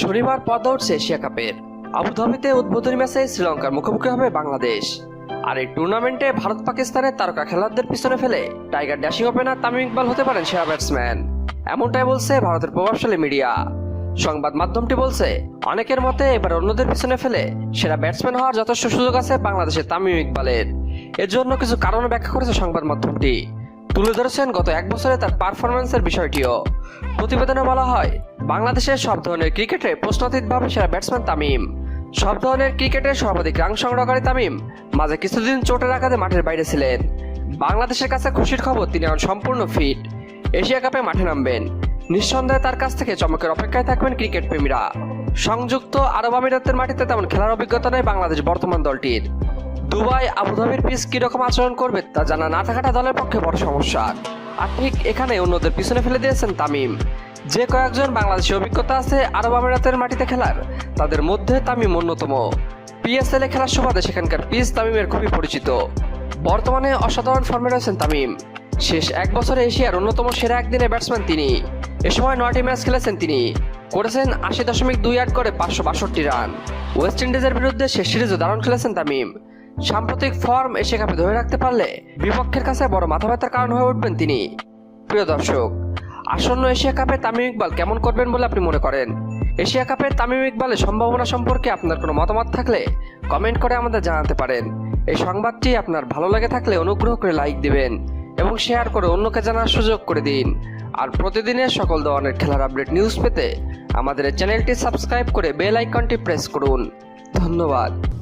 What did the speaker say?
শনিবার পদ্মা উঠছে এশিয়া কাপের। আবুধাবিতে উদ্বোধনী ম্যাচে শ্রীলঙ্কার মুখোমুখি হবে বাংলাদেশ। আর এই টুর্নামেন্টে ভারত পাকিস্তানের তারকা খেলোয়াড়দের পিছনে ফেলে tiger dashing opener Tamim Iqbal হতে পারেন সেরা ব্যাটসম্যান। এমনটাই বলছে ভারতের প্রভাবশালী মিডিয়া। সংবাদ মাধ্যমটি বলছে, অনেকের মতে এবার অন্যদের পিছনে ফেলে সেরা ব্যাটসম্যান হওয়ার যথেষ্ট সুযোগ আছে বাংলাদেশের তামিম ইকবালের। এর জন্য কিছু কারণ ব্যাখ্যা করেছে সংবাদ মাধ্যমটি। তুলে ধরেছেন গত এক বছরে তার পারফরমেন্সের বিষয়টিও। প্রতিবেদনে বলা হয় বাংলাদেশের সব ধরনের ক্রিকেটে প্রশ্নাতীতভাবে সেরা ব্যাটসম্যান তামিম। সব ধরনের ক্রিকেটের সর্বাধিক রান সংগ্রহকারী তামিম। মাঝে কিছুদিন চোটের আঘাতে মাঠের বাইরে ছিলেন। বাংলাদেশের কাছে খুশির খবর, তিনি এখন সম্পূর্ণ ফিট এশিয়া কাপে মাঠে নামবেন। নিঃসন্দেহে তার কাছ থেকে চমকের অপেক্ষায় থাকবেন ক্রিকেট প্রেমীরা। সংযুক্ত আরব আমিরাতের মাটিতে তেমন খেলার অভিজ্ঞতা নেই বাংলাদেশ বর্তমান দলটির। দুবাই আবুধাবির পিচ কীরকম আচরণ করবে তা জানা না থাকাটা দলের পক্ষে বড় সমস্যা। আর ঠিক এখানে অন্যদের পিছনে ফেলে দিয়েছেন তামিম। যে কয়েকজন বাংলাদেশি অভিজ্ঞতা আছে আরব আমিরাতের মাটিতে খেলার, তাদের মধ্যে তামিম অন্যতম। পিএসএল এ খেলার সুবাদে সেখানকার পিচ তামিমের খুবই পরিচিত। বর্তমানে অসাধারণ ফর্মে রয়েছেন তামিম। শেষ এক বছরে এশিয়ার অন্যতম সেরা একদিনে ব্যাটসম্যান তিনি। এ সময় নয়টি ম্যাচ খেলেছেন তিনি। করেছেন আশি দশমিক দুই আট করে পাঁচশো বাষট্টি রান। ওয়েস্ট ইন্ডিজের বিরুদ্ধে শেষ সিরিজে দারুণ খেলেছেন তামিম। সাম্প্রতিক ফর্ম এশিয়া কাপে ধরে রাখতে পারলে বিপক্ষের কাছে বড় মাথা ব্যথার কারণ হয়ে উঠবেন তিনি। প্রিয় দর্শক আসন্ন এশিয়া কাপে তামিম ইকবাল কেমন করবেন বলে আপনি মনে করেন? এশিয়া কাপে তামিম ইকবালের সম্ভাবনা সম্পর্কে আপনার কোনো মতামত থাকলে কমেন্ট করে আমাদের জানাতে পারেন। এই সংবাদটি আপনার ভালো লাগে থাকলে অনুগ্রহ করে লাইক দিবেন এবং শেয়ার করে অন্যকে জানার সুযোগ করে দিন। আর প্রতিদিনের সকল ধরনের খেলার আপডেট নিউজ পেতে আমাদের চ্যানেলটি সাবস্ক্রাইব করে বেল আইকনটি প্রেস করুন। ধন্যবাদ।